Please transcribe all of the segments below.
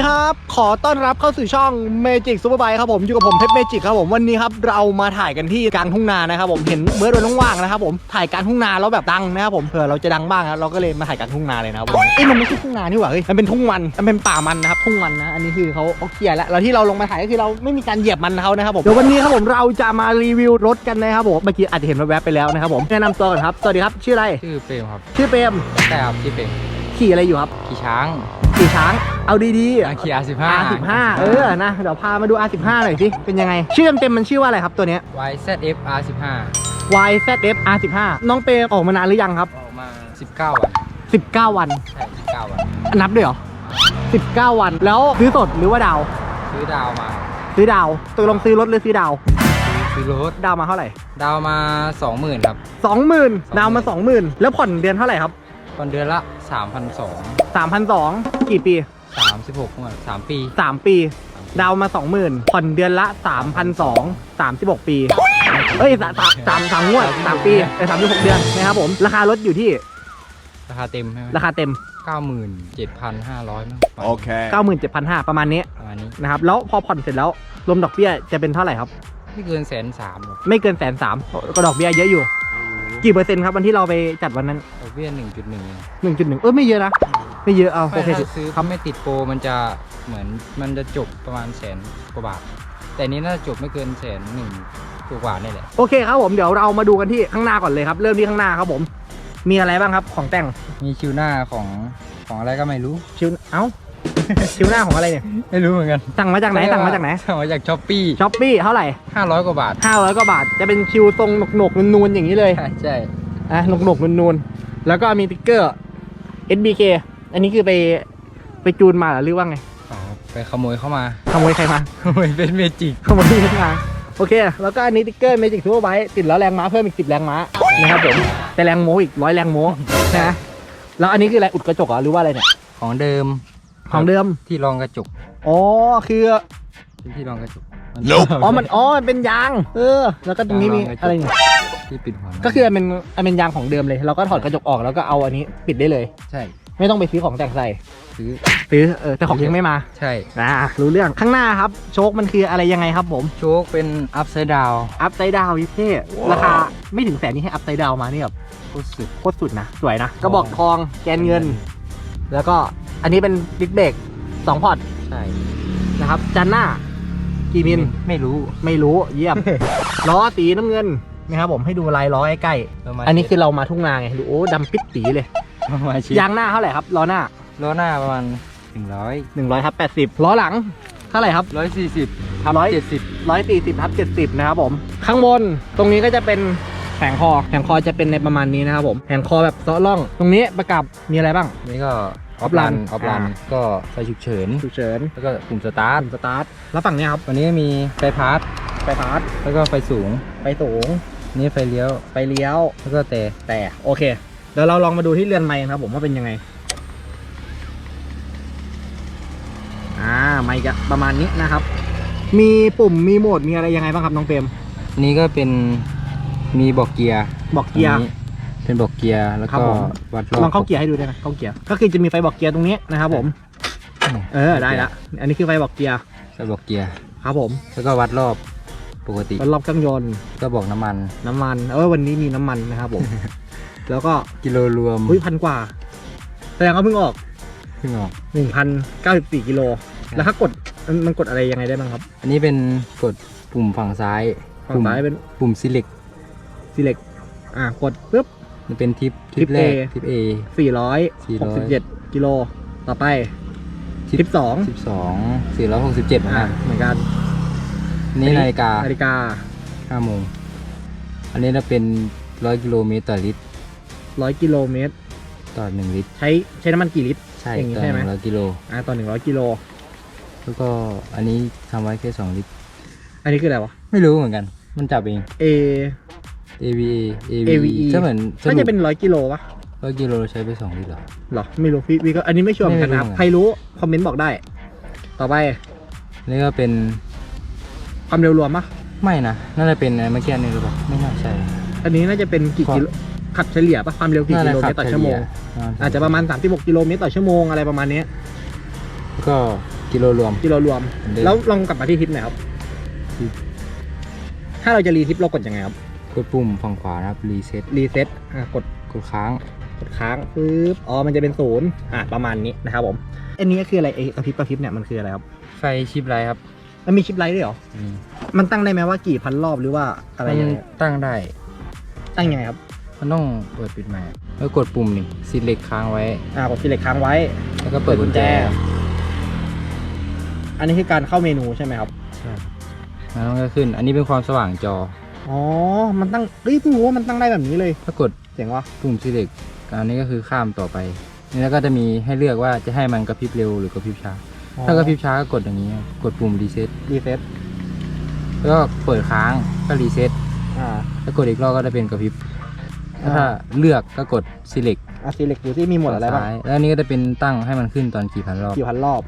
วัสดีครับ ขอต้อนรับเข้าสู่ช่อง Magic Super Bike ครับผม อยู่กับผมเพชรเมจิกครับผม วันนี้ครับเรามาถ่ายกันที่กลางทุ่งนานะครับผม เห็นเมื่อวันว่างๆนะครับผม ถ่ายกลางทุ่งนาแล้วแบบดังนะครับผม เผื่อเราจะดังบ้างครับเราก็เลยมาถ่ายกลางทุ่งนาเลยนะครับผมเอ้ยมันไม่ใช่ทุ่งนานี่หว่า เฮ้ย มันเป็นทุ่งมัน มันเป็นป่ามันนะครับ ทุ่งมันนะ อันนี้คือเขาเขาเคลียร์แล้วแล้วที่เราลงมาถ่ายก็คือเราไม่มีการเหยียบมันเขานะครับผม เดี๋ยววันนี้ครับผมเราจะมารีวิวรถกันนะครับผม เมื่อกี้อาจจะเห็นแวบๆไปแล้วนะครับผม แนะนำตัวก่อนครับ สวัสดีครับ ชื่ออะไร ชื่อเฟรมครับชื่อเปรมแต่ครับชื่อเฟรมขี่อะไรอยู่ครับ ขี่ช้าง ขี่ช้าง เอาดีๆอะขี่ R15 R15 เออ นะ เดี๋ยวพามาดู R15 หน่อยสิ เป็นยังไง ชื่อเต็มๆมันชื่อว่าอะไรครับตัวเนี้ย YZF R15 YZF R15 น้องเปย์ออกมานานหรือยังครับออกมา 19 วัน19 วัน ใช่19 วัน นับด้วยเหรอ 19 วัน แล้วซื้อสดหรือว่าดาว ซื้อดาวมาครับซื้อดาวตกลงซื้อรถหรือซื้อดาว ซื้อรถดาวมาเท่าไหร่ ดาวมา 20,000 ครับ 20,000 ดาวมา 20,000 แล้วผ่อนเดือนเท่าไหร่ครับ ตอนเดือนละ 3,200 3,200กี่ปี36งวด3ปี 3 ปี ดาวมา 20,000ผ่อนเดือนละ3,200 36 ปี เอ้ยสามสามสามสามงวดสามปีเอ้ยสามสิบหกเดือนนะครับผม ราคารถอยู่ที่ราคาเต็มใช่ไหมราคาเต็ม97,500มั้ง Okay. 97,500ประมาณนี้ประมาณนี้นะครับ แล้วพอผ่อนเสร็จแล้วรวมดอกเบี้ยจะเป็นเท่าไหร่ครับ ไม่เกินแสนสามครับไม่เกินแสนสามก็ดอกเบี้ยเยอะอยู่ กี่เปอร์เซ็นต์ครับวันที่เราไปจัดวันนั้นดอกเบี้ย1.1 1.1เออไม่เยอะนะไม่เยอะเอาไม่โอเคถ้าซื้อเขาไม่ติดโปรมันจะเหมือนมันจะจบประมาณแสนกว่าบาท แต่อันนี้น่าจะจบไม่เกินแสนหนึ่งกว่าๆนี่แหละโอเคครับผมเดี๋ยวเรามาดูกันที่ข้างหน้าก่อนเลยครับ เริ่มที่ข้างหน้าครับผม มีอะไรบ้างครับของแต่งมีคิวหน้าของของอะไรก็ไม่รู้ชิวเอ้า ชิวหน้าของอะไรเนี่ย ไม่รู้เหมือนกันสั่งมาจากไหน สั่งมาจากไหน สั่งมาจากช้อปปี้ช้อปปี้เท่าไหร่ห้าร้อยกว่าบาท500กว่าบาท จะเป็นชิวทรงหนกๆนูนๆอย่างนี้เลยใช่ใช่อะหนกๆนูนๆแล้วก็มีติ๊กเกอร์ SBK อันนี้คือไปไปจูนมาเหรอหรือว่าไงอ๋อไปขโมยเข้ามาขโมยใครมาขโมยเป็นเมจิกขโมยขึ้นมาโอเค แล้วก็อันนี้ติ๊กเกอร์เมจิกทูบไบติดแล้วแรงม้าเพิ่มอีก10แรงม้านะครับผมแต่แรงโม้อีกร้อยแรงโม้นะแล้วอันนี้คืออะไรอุดกระจกเหรอหรือว่าอะไรเนี่ยของเดิม ของเดิม ที่รองกระจกอ๋อคือเป็นที่รองกระจก Nope อ๋อมันอ๋อมันเป็นยาง เออ แล้วก็ตรงนี้มีอะไรเนี่ยที่ปิดหัวก็คืออันเป็นอันเป็นยางของเดิมเลย เราก็ถอดกระจกออกแล้วก็เอาอันนี้ปิดได้เลย ใช่ ไม่ต้องไปซื้อของแต่งใส่ซื้อซื้อเออแต่ของยังไม่มา ใช่อ่ารู้เรื่องข้างหน้าครับ โชคมันคืออะไรยังไงครับผม โชคเป็นอัพไซด์ดาวอัพไซด์ดาวยิเท่ราคาไม่ถึงแสนนี่ให้อัพไซด์ดาวมานี่แบบโคตรสุดโคตรสุดนะสวยนะกระบอกทองแกนเงิน แล้วก็ อันนี้เป็นดิสเบรกสองพอร์ตใช่นะครับ จันหน้า กี่มิล ไม่รู้ไม่รู้เยี่ยม ล้อสีน้ำเงินนะครับผมให้ดูลายล้อใกล้ประมาณๆอันนี้คือเรามาทุ่งนาไงดูโอ้ดำปิดตีเลย ประมาณชิ้นยางหน้าเท่าไหร่ครับล้อหน้าล้อหน้าประมาณหนึ่งร้อย100ครับ80ล้อหลังเท่าไหร่ครับ ร้อยสี่สิบร้อย เจ็ดสิบร้อยสี่สิบทับเจ็ดสิบนะครับผมข้างบนตรงนี้ก็จะเป็นแผงคอแผงคอจะเป็นในประมาณนี้นะครับผมแผงคอแบบเซาะล่อง ตรงนี้ประกับมีอะไรบ้าง นี่ก็ ออฟ Offline ลันออฟลันอ่าก็ไฟฉุกเฉินฉุกเฉินแล้วก็ปุ่มสตาร์ทสตาร์ทแล้วฝั่งเนี้ยครับวันนี้มีไฟพาร์ทไฟพาร์ทแล้วก็ไฟสูง ไฟสูง นี่ไฟเลี้ยว ไฟเลี้ยว แล้วก็แต่แต่โอเค เดี๋ยวเราลองมาดูที่เรือนไม้กันครับผมว่าเป็นยังไง อ่าไม้จะประมาณนี้นะครับ มีปุ่มมีโหมดมีอะไรยังไงบ้างครับน้องเปรมนี่ก็เป็นมีบอกเกียร์บอกเกียร์อันนี้ เป็นบอกเกียร์แล้วครัก็บผม วัดรอบลองเข้าเกียร์ให้ดูได้ไหมเข้าเกียร์ก็คือจะมีไฟบอกเกียร์ตรงนี้นะครับผม เออได้ละอันนี้คือไฟบอกเกียร์ไฟบอกเกียร์ครับผมแล้วก็วัดรอบปกติแล้วรอบเครื่องยนต์ก็บอกน้ำมัน น้ำมัน เออวันนี้มีน้ำมันนะครับผม แล้วก็กิโลรวมอุ้ยพันกว่าแสดงว่าเพิ่งออก ขึ้นออก1,094กิโลครับแล้วถ้ากดมันมันกดอะไรยังไงได้บ้างครับอันนี้เป็นกดปุ่มฝั่งซ้ายฝั่งซ้ายเป็นปุ่ม select select อ่ากดปุ๊บ มันเป็นทิปทิทิปปแรก A ทิป A 467กิโลต่อไปทิปทิปสองสิบสองสี่ร้อยหกสิบเจ็ดอ่านะเหมือนกันนี่นาฬิกานาฬิกาห้าโมงอันนี้จะเป็นร้อยกิโลเมตรต่อลิตร100กิโลเมตร ต่อหนึ่งลิตร ใช้ใช้น้ำมันกี่ลิตร ใช่อย่างนี้ต่อใช่หไหม นึ่งร้อยกิโลอ่าต่อ100กิโล แล้วก็อันนี้ทำไว้แค่สองลิตร อันนี้คืออะไรวะ ไม่รู้เหมือนกัน มันจับเอง A AVA AVE ก็เหมือนสน่ารุจะปเป็นร้อยกิโลปะร้อยกิโลใช้ไปสองลิตรเหรอหรอ ไม่รู้พี่พี่ก็อันนี้ไม่ชัวร์เหมือนกันนะครับไม่รู้ใครรู้ คอมเมนต์บอกได้ ต่อไป นี่ก็เป็น ความเร็วรวมปะไม่นะ น่าจะเป็นเมื่อกี้นี่หรือเปล่า ไม่น่าใช่ อันนี้น่าจะเป็นกี่กิโลขับเฉลี่ยปะความเร็วกี่น่ากิจะโลขัเมตรต่อชั่วโมงเฉลี่ยอาจจะประมาณ 36 กิโลเมตรต่อชั่วโมงอะไรประมาณเนี้ยแล้วก็กิโลรวม กิโลรวมเหมือนเดิมแล้วลองกลับมาที่ทิปหน่อยครับทิปถ้าเราจะรีทิปเรากดยังไงครับ กดปุ่มฝั่งขวานะครับรีเซ็ตรีเซ็ตอะกดกดค้างกดค้างปึ๊บอ๋อมันจะเป็นศูนย์อะประมาณนี้นะครับผมอันนี้ก็คืออะไรไอ้กระพริบกระพริบเนี่ยมันคืออะไรครับไฟชิปไลท์ครับมันมีชิปไลท์ด้วยเหรออืมมันตั้งได้ไหมว่ากี่พันรอบหรือว่าอะไรมันยังไงตั้งได้ตั้งยังไงครับมันต้องเปิดปิดใหม่แล้วกดปุ่มนี่ซีเล็กค้างไว้ อ่ากด select ค้างไว้ แล้วก็เปิดกุญแจอันนี้คือการเข้าเมนูใช่ไหมครับ ใช่แล้วมันก็ขึ้น อันนี้เป็นความสว่างจอ อ๋อ มันตั้งเฮ้ยเพิ่งรู้ว่ามันตั้งได้แบบนี้เลยถ้ากดเจ๋งวะปุ่มซีเล็กอันนี้ก็คือข้ามต่อไป นี่แล้วก็จะมีให้เลือกว่าจะให้มันกระพริบเร็วหรือกระพริบช้า ถ้ากระพริบช้าก็กดอย่างนี้ครับกดปุ่มรีเซ็ตรีเซ็ตแล้วก็เปิดค้างก็รีเซ็ตอ่าถ้ากดอีกรอบก็จะเป็นกระพริบอ่าถ้าเลือกก็กด select อะ select ดูที่มีหมดอะไรบ้างซ้ายแล้วอันนี้ก็จะเป็นตั้งให้มันขึ้นตอนกี่พันรอบกี่พันรอบ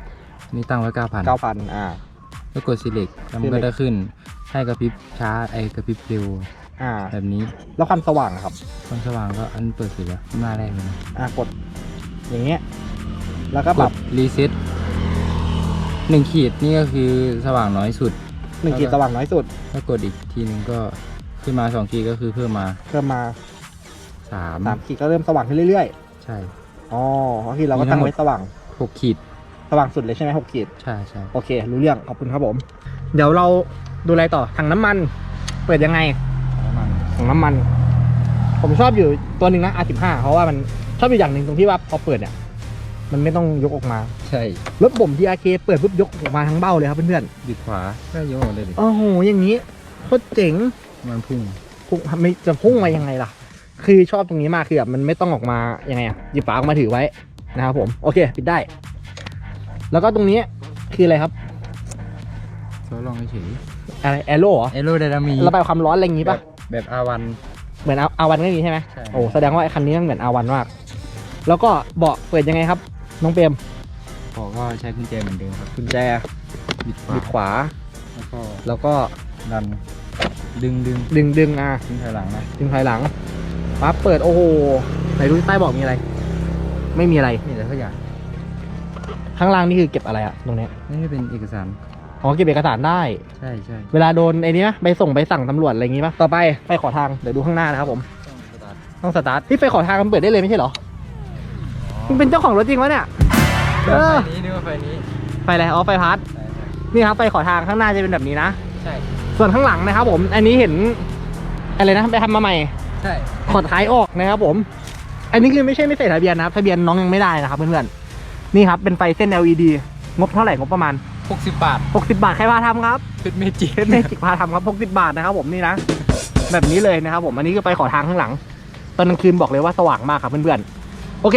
อันนี่ตั้งไว้เก้าพันเก้าพันอ่า แล้วกด select แล้วมัน select ก็จะขึ้น ให้กระพริบช้าไอกระพริบเร็วอ่า แบบนี้แล้วความสว่างอะครับ ความสว่างก็อันเปิดสุดแล้วหน้าแรกเลยนะอ่ากด อย่างเงี้ย แล้วก็กปรัดบรีเซ็ตหนึ่งขีดนี่ก็คือสว่างน้อยสุด หนึ่งขีดสว่างน้อยสุดถ้ากดอีกทีหนึ่งก็ขึ้นมาสองขีดก็คือเพิ่มมาเพิ่มมาสามสามขีดก็เริ่มสว่างขึ้นเรื่อยใช่ ๆอ๋อก็คือเราก็ตั้งไว้สว่างหกขีด สว่างสุดเลยใช่ไหมหกขีด ใช่ใช่ โอเค รู้เรื่อง ขอบคุณครับผม เดี๋ยวเรา ดูอะไรต่อถังน้ำมัน เปิดยังไงน้ำมันถังน้ำมัน ผมชอบอยู่ตัวหนึ่งนะ R15 เพราะว่ามันชอบอยู่อย่างหนึ่งตรงที่ว่าพอเปิดเนี่ยมันไม่ต้องยกออกมา ใช่รถผม TRK เปิดปุ๊บยกออกมาทั้งเบ้าเลยครับเพื่อนบิดขวาก็ยกออกเลยดิๆโอ้โหอย่างนี้โคตรเจ๋งมันพุ่งพุ่งไม่จะพุ่งมายังไงล่ะ คือชอบตรงนี้มากคือแบบมันไม่ต้องออกมายังไงอะหยิบฝาออกมาถือไว้นะครับผมโอเคปิดได้ แล้วก็ตรงนี้คืออะไรครับทดลองเฉย อะไรแอโร่เหรอ เอโรไดนามีระบายความร้อนอะไรอย่างงี้ปะแบบอาวัน เหมือนอาวันก็มีใช่ไหมใช่ โอ้แสดงว่าไอ้คันนี้มันเหมือนอาวันมาก แล้วก็เบาะเปิดยังไงครับ น้องเปรมบอกก็ใช้กุญแจเหมือนเดิมครับกุญแจบิดขวาบิดขวา แล้วก็แล้วก็ดันดึงดึงดึงดึงอะดึงถอยหลังนะดึงถอยหลังปั๊บเปิดโอ้โหไหนดูใต้เบาะมีอะไร ไม่มีอะไร นี่แต่ทุกอย่างข้างล่างนี่คือเก็บอะไรอะตรงเนี้ยนี่เป็นเอกสาร อ๋อเก็บเอกสารได้ ใช่ใช่เวลาโดนไอ้นี้นะไปส่งไปสั่งตำรวจอะไรอย่างงี้ปะต่อไปไฟขอทาง เดี๋ยวดูข้างหน้านะครับผม ต้องสตาร์ทที่ไฟขอทางมันเปิดได้เลยไม่ใช่เหรอมึงเป็นเจ้าของรถจริงวะเนี่ยเออไฟนี้นึกว่าไฟนี้ไฟอะไร อ๋อไฟพัดใช่นี่ครับไฟขอทางข้างหน้าจะเป็นแบบนี้นะ ใช่ส่วนข้างหลังนะครับผม อันนี้เห็นอะไรนะไปทำมาใหม่ ใช่ขอท้ายออกนะครับผม อันนี้คือไม่ใช่ไม่ใส่ทะเบียนนะครับ ทะเบียนน้องยังไม่ได้นะครับเพื่อนๆ นี่ครับเป็นไฟเส้น LED งบเท่าไหร่งบประมาณ หกสิบบาท 60 บาทใครพาทำครับเป็นเมจิเพชรเมจิกพาทำครับ 60 บาทนะครับผมนี่นะ แบบนี้เลยนะครับผมอันนี้คือไปขอทางข้างหลัง ตอนกลางคืนบอกเลยว่าสว่างมากครับเพื่อนๆ โอเค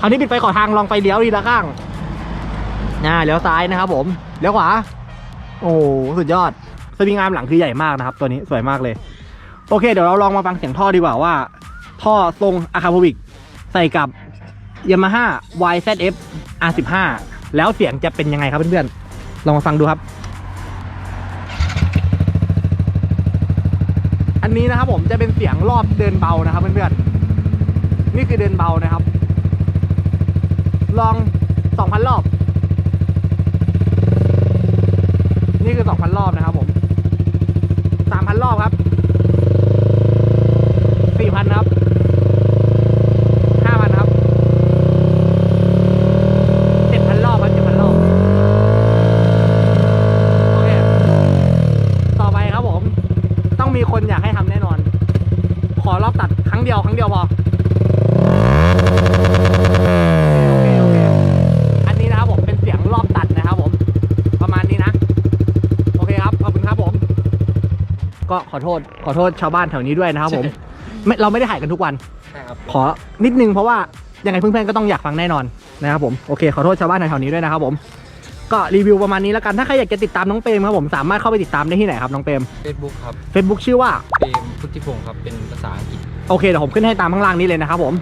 คราวนี้ปิดไฟขอทางลองไฟเลี้ยวดีละข้างอ่าเลี้ยวซ้ายนะครับผมเลี้ยวขวา โอ้โหสุดยอดสวิงอาร์มหลังคือใหญ่มากนะครับ ตัวนี้สวยมากเลย โอเค เดี๋ยวเราลองมาฟังเสียงท่อดีกว่าว่า ท่อทรงอาคาโพวิกใส่กับ Yamaha YZF R15 แล้วเสียงจะเป็นยังไงครับเพื่อนๆลองมาฟังดูครับ อันนี้นะครับผมจะเป็นเสียงรอบเดินเบานะครับเพื่อนๆนี่คือเดินเบานะครับ ลอง2,000รอบ นี่คือ2,000รอบนะครับผม3,000รอบครับ4,000ครับ 5,000 ครับ 7,000 รอบครับ7,000 รอบ โอเค ต่อไปครับผม ต้องมีคนอยากให้ทำแน่นอน ขอรอบตัดครั้ งเดียวครั้งเดียวพอโอเคโอเคอันนี้นะครับผมเป็นเสียงรอบตัดนะครับผม ประมาณนี้นะ โอเคครับ ขอบคุณครับผม ก็ขอโทษ ขอโทษชาวบ้านแถวนี้ด้วยนะครับผมไม่เราไม่ได้ถ่ายกันทุกวันใช่ครับขอนิดนึงเพราะว่ายังไงเพื่อนๆก็ต้องอยากฟังแน่นอนนะครับผม โอเค ขอโทษชาวบ้านแถวๆนี้ด้วยนะครับผม ก็รีวิวประมาณนี้แล้วกัน ถ้าใครอยากจะติดตามน้องเปรมครับผมสามารถเข้าไปติดตามได้ที่ไหนครับน้องเปรมเฟซบุ๊กครับ Facebook ชื่อว่า เปรมพุทธิพงศ์ครับ เป็นภาษาอังกฤษ โอเคเดี๋ยวผมขึ้นให้ตามข้างล่างนี้เลยนะครับผม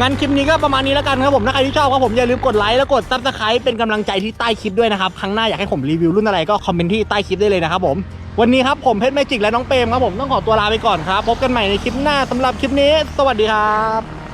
งั้นคลิปนี้ก็ประมาณนี้แล้วกันครับผมถ้าใครที่ชอบก็ผมอย่าลืมกดไลค์แล้วกดซับสไครป์เป็นกำลังใจที่ใต้คลิปด้วยนะครับครั้งหน้าอยากให้ผมรีวิวรุ่นอะไรก็คอมเมนต์ที่ใต้คลิปได้เลยนะครับผมวันนี้ครับผมเพชรเมจิกและน้องเปรมครับผมต้องขอตัวลาไปก่อนครับพบกันใหม่ในคลิปหน้าสำหรับคลิปนี้ สวัสดีครับ